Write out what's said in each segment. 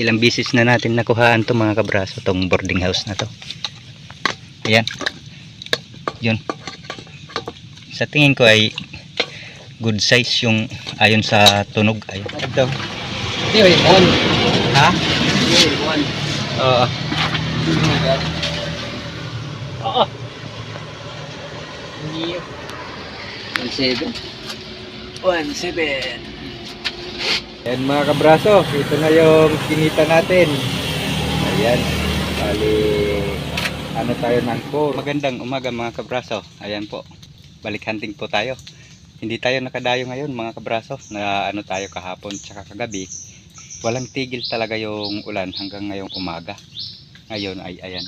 ilang bisis na natin nakuhaan to mga kabraso tong boarding house na to ayan yun sa tingin ko ay good size yung ayon sa tunog ayun ito Hindi, wait, one. ha Hindi, one. oo Oo. Hindi. One seven. One seven. Yan mga kabraso, ito na yung kinita natin. Ayan, bali, ano tayo ng po. Magandang umaga mga kabraso. Ayan po, balik hunting po tayo. Hindi tayo nakadayo ngayon mga kabraso na ano tayo kahapon tsaka kagabi. Walang tigil talaga yung ulan hanggang ngayong umaga. Ngayon ay ayan.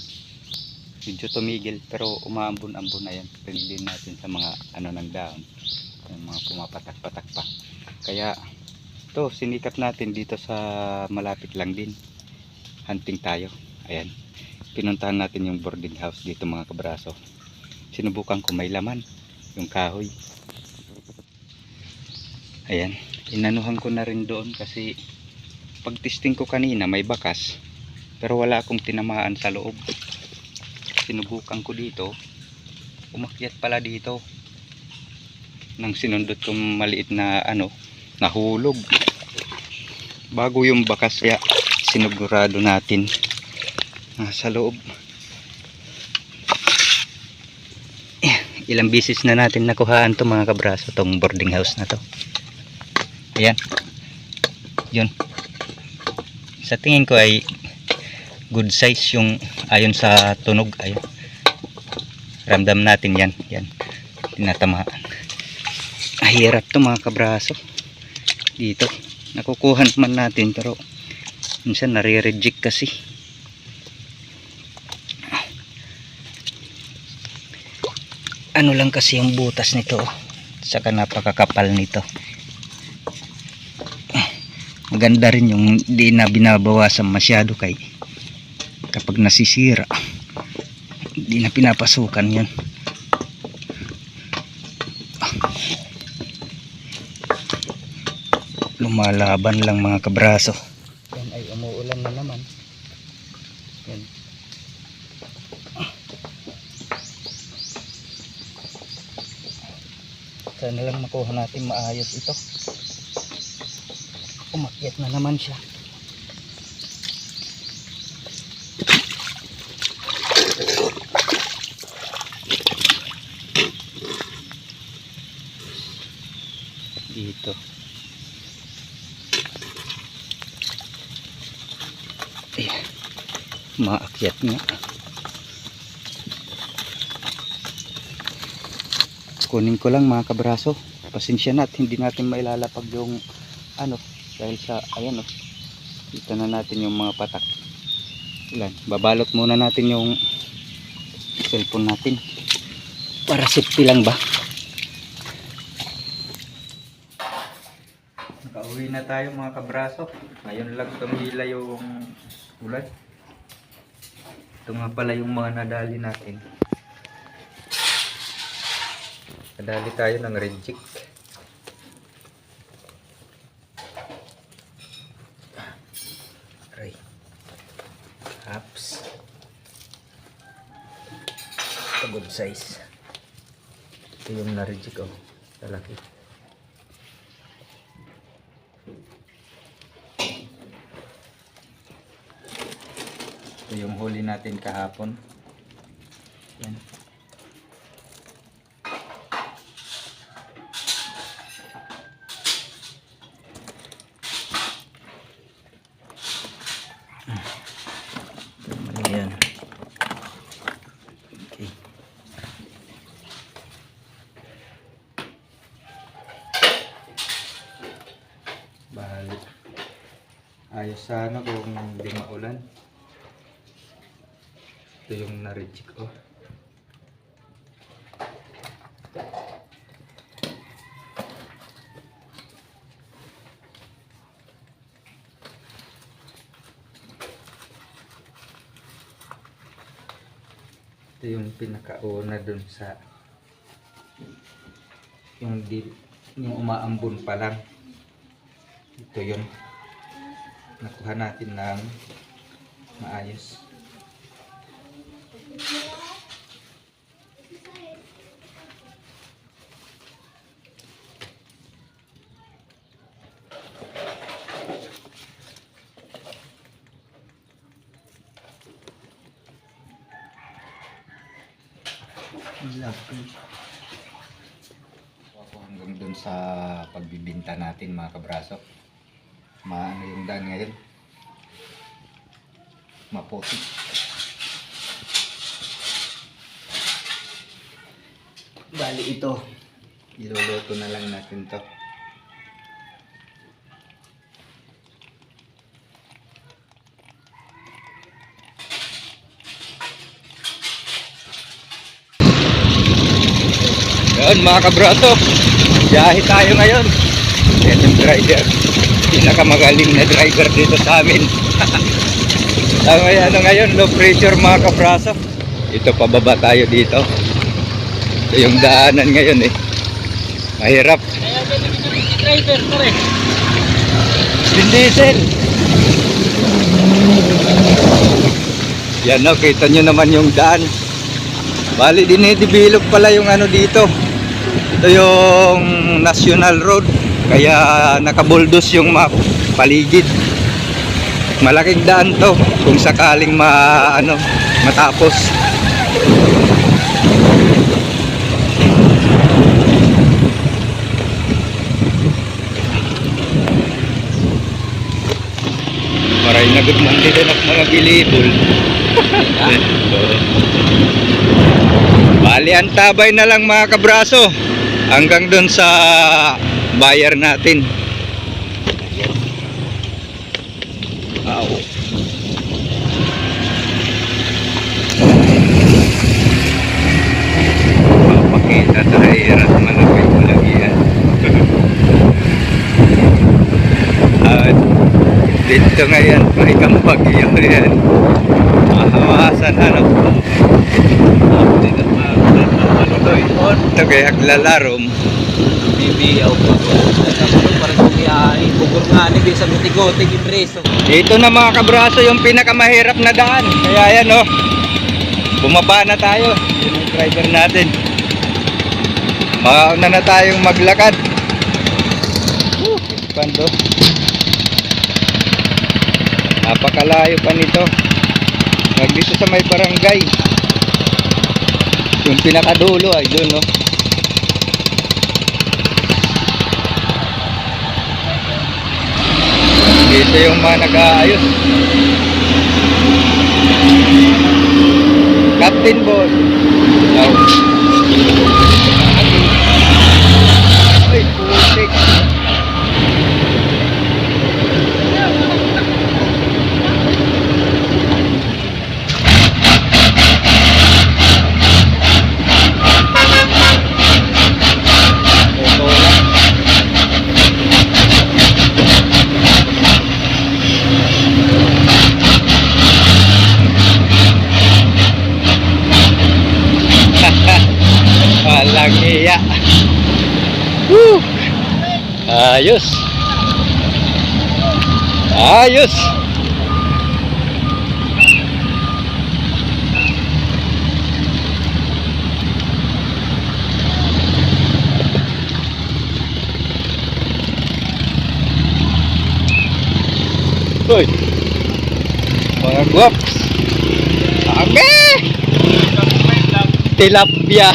Medyo tumigil pero umaambon-ambon na yan. Natin sa mga ano ng dahon. Yung mga pumapatak-patak pa. Kaya ito sinikap natin dito sa malapit lang din. Hunting tayo. Ayan. Pinuntahan natin yung boarding house dito mga kabraso. Sinubukan ko may laman yung kahoy. Ayan. Inanuhan ko na rin doon kasi pag testing ko kanina may bakas pero wala akong tinamaan sa loob. Sinubukan ko dito umakyat pala dito. Nang sinundot kong maliit na ano nahulog. Bago yung bakas kaya sinugurado natin. Nasa loob. Eh, ilang bisis na natin nakuhaan to mga kabraso tong boarding house na to. Ayan. Yun. Sa tingin ko ay good size yung ayon sa tunog. Ayun ramdam natin yan. Yan. Tinatamaan. Ahirap to mga kabraso dito. Nakukuhan man natin pero minsan nare-reject kasi. Ano lang kasi yung butas nito oh. saka napakakapal nito. Maganda rin yung di na binabawasan masyado kay kapag nasisira. Di na pinapasukan yan lumalaban lang mga kabraso. Yan ay umuulan na naman. Yan. Sana lang makuha natin maayos ito. Umakyat na naman siya dito Ayan. Maakyat nga. Kunin ko lang mga kabraso. Pasensya na at hindi natin mailalapag yung ano dahil sa ayan oh. Kita na natin yung mga patak. Ilan? Babalot muna natin yung cellphone natin. Para safety lang ba? Nakauwi na tayo mga kabraso. Ngayon lang tumila yung ulan. Ito nga pala yung mga nadali natin. Nadali tayo ng reject. Aray. Apps. Ito good size. Ito yung na-reject oh. Talaki. Ito yung huli natin kahapon. Yan. Okay. Balik. Ayos sana kung hindi maulan. Ito yung na-reject ko. Ito yung pinakauna dun sa yung di yung umaambon pa lang. Ito yun. nakuha natin ng maayos. Ako hanggang dun sa pagbibinta natin mga kabraso. Maano yung daan ngayon. Maputi. Bali ito. Iluluto na lang natin to. Yan mga kabraso, biyahe tayo ngayon. Yung driver. Pinakamagaling na driver dito sa amin. Ang ano ngayon, low pressure mga kabraso. Ito pababa tayo dito. Ito yung daanan ngayon eh. Mahirap. Kaya ganun yung driver ko rin. Vin. Yan no, kita nyo naman yung daan. Bali, dinidevelop pala yung ano dito. Ito yung National Road. Kaya nakabuldos yung mga paligid. Malaking daan to kung sakaling ma, ano, matapos. Maray na good man din ang mga bilibol. Bali, ang tabay na lang mga kabraso. Hanggang dun sa buyer natin. Aw. Papakita sa hirap malapit mo lagi yan. At dito ngayon, may bagyo yan. Mahawasan ano. Ito kaya aglalarom. Bibiyaw pa ko. Yung. Dito na mga kabraso yung pinakamahirap na daan. Kaya yan oh. Bumaba na tayo. Yun ang driver natin. Mauna na tayong maglakad. Pando. Napakalayo pa nito. Nag dito sa may barangay. Yung pinakadulo ay doon no. Dito yung mga nag-aayos. Captain Boss. Now. Ay, putik. Moto lang. Walang iya. Woo! Ayos. Ayos. Hoy. Mga guwaps. Ame! Tilapia.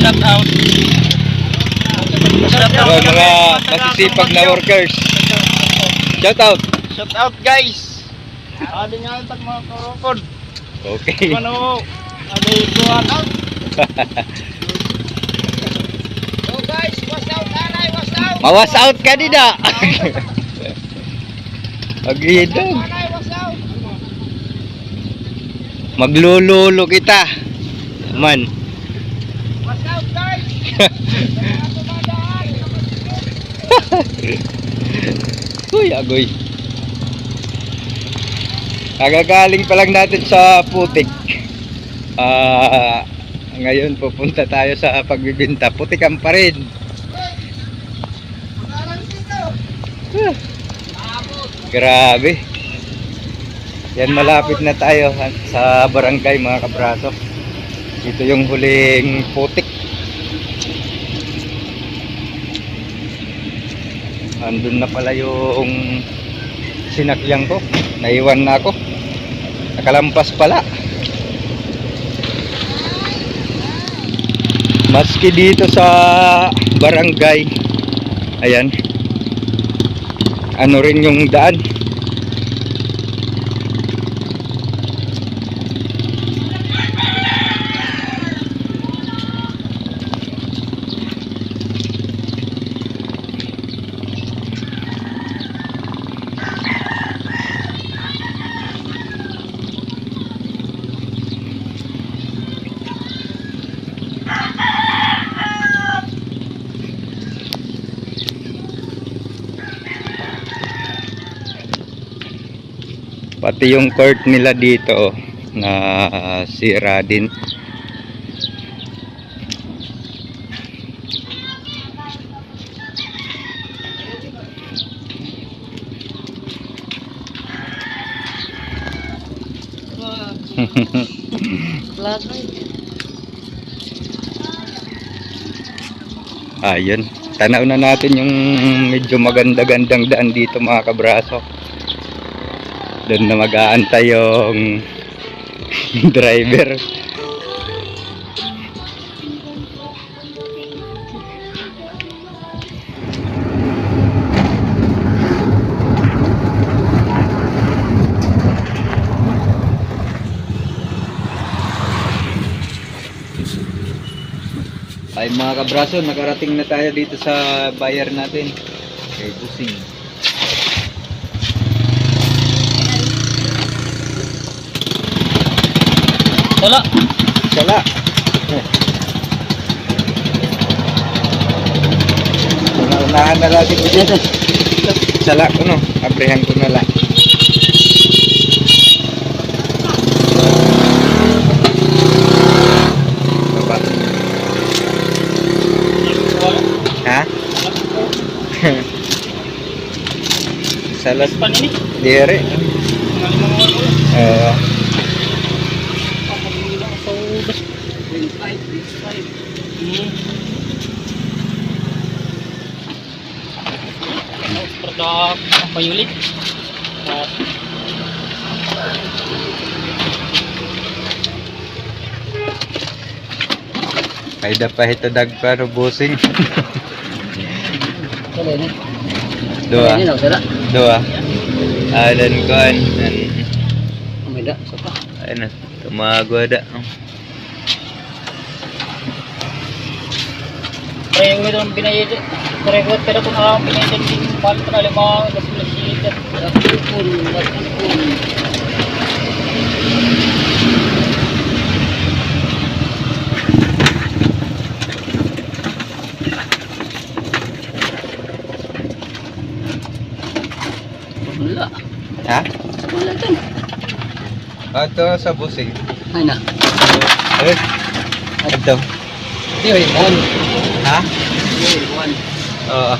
Shout out. Shout Mga, masisipag na workers. Shout out. Shout out guys. Adi nga ang mga korokod. Okay. Ano? Adi kuhan out. Yo guys, what's out? Alay, what's out? Mawas out ka dida. Agidog. Maglululo kita. Man. What's out guys? Uy, agoy. Kagagaling pa lang natin sa putik. Ah, ngayon pupunta tayo sa pagbibinta. Putikan pa rin. Ah, Grabe. Yan malapit na tayo sa barangay mga kabraso. Ito yung huling putik. Andun na pala yung sinakyan ko. Naiwan na ako. Nakalampas pala. Maski dito sa barangay. Ayan. Ano rin yung daan. Pati yung court nila dito na sira din. Ayun. Tanaw na natin yung medyo maganda-gandang daan dito mga kabraso. Doon na mag-aantay yung driver. Ay mga kabraso, nakarating na tayo dito sa buyer natin. Kay Busing. Wala. Sala. Unahan na natin ko no. Abrihan ko na lang. Ha? Oo. Produk mayulit. Kayda pa ito dagparo busing. Dua. Dua. Alan ko an. Ano? Tumago da. Yung ito binayad. Yung pero kung ako binayad din mahal pa na lima. Mas pinasiyan. Pun. Pun. Wala. Ha? Wala dyan. Ato sa busing. Ay na. Eh. Ito. Di ba yun? Ha? Di ba yun? Oo.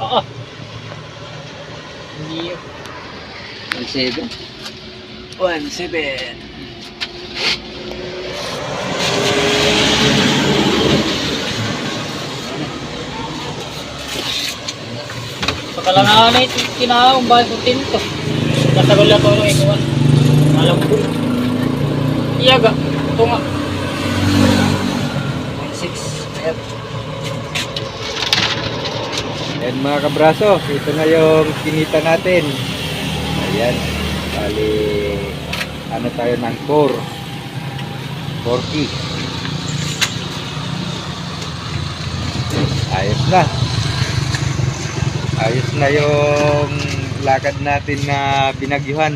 Oo. Seven. One seven. Pakalangan na ito, kinaong bahal ko tinto. Nasagol na ito ng ikawan. Alam ko. Iyaga. Ito nga. One six. Ayan. Ayan mga kabraso, ito na yung kinita natin. Ayan. Bali, ano tayo ng 4. 40. Ayos na. Ayos na yung lakad natin na binagyuhan.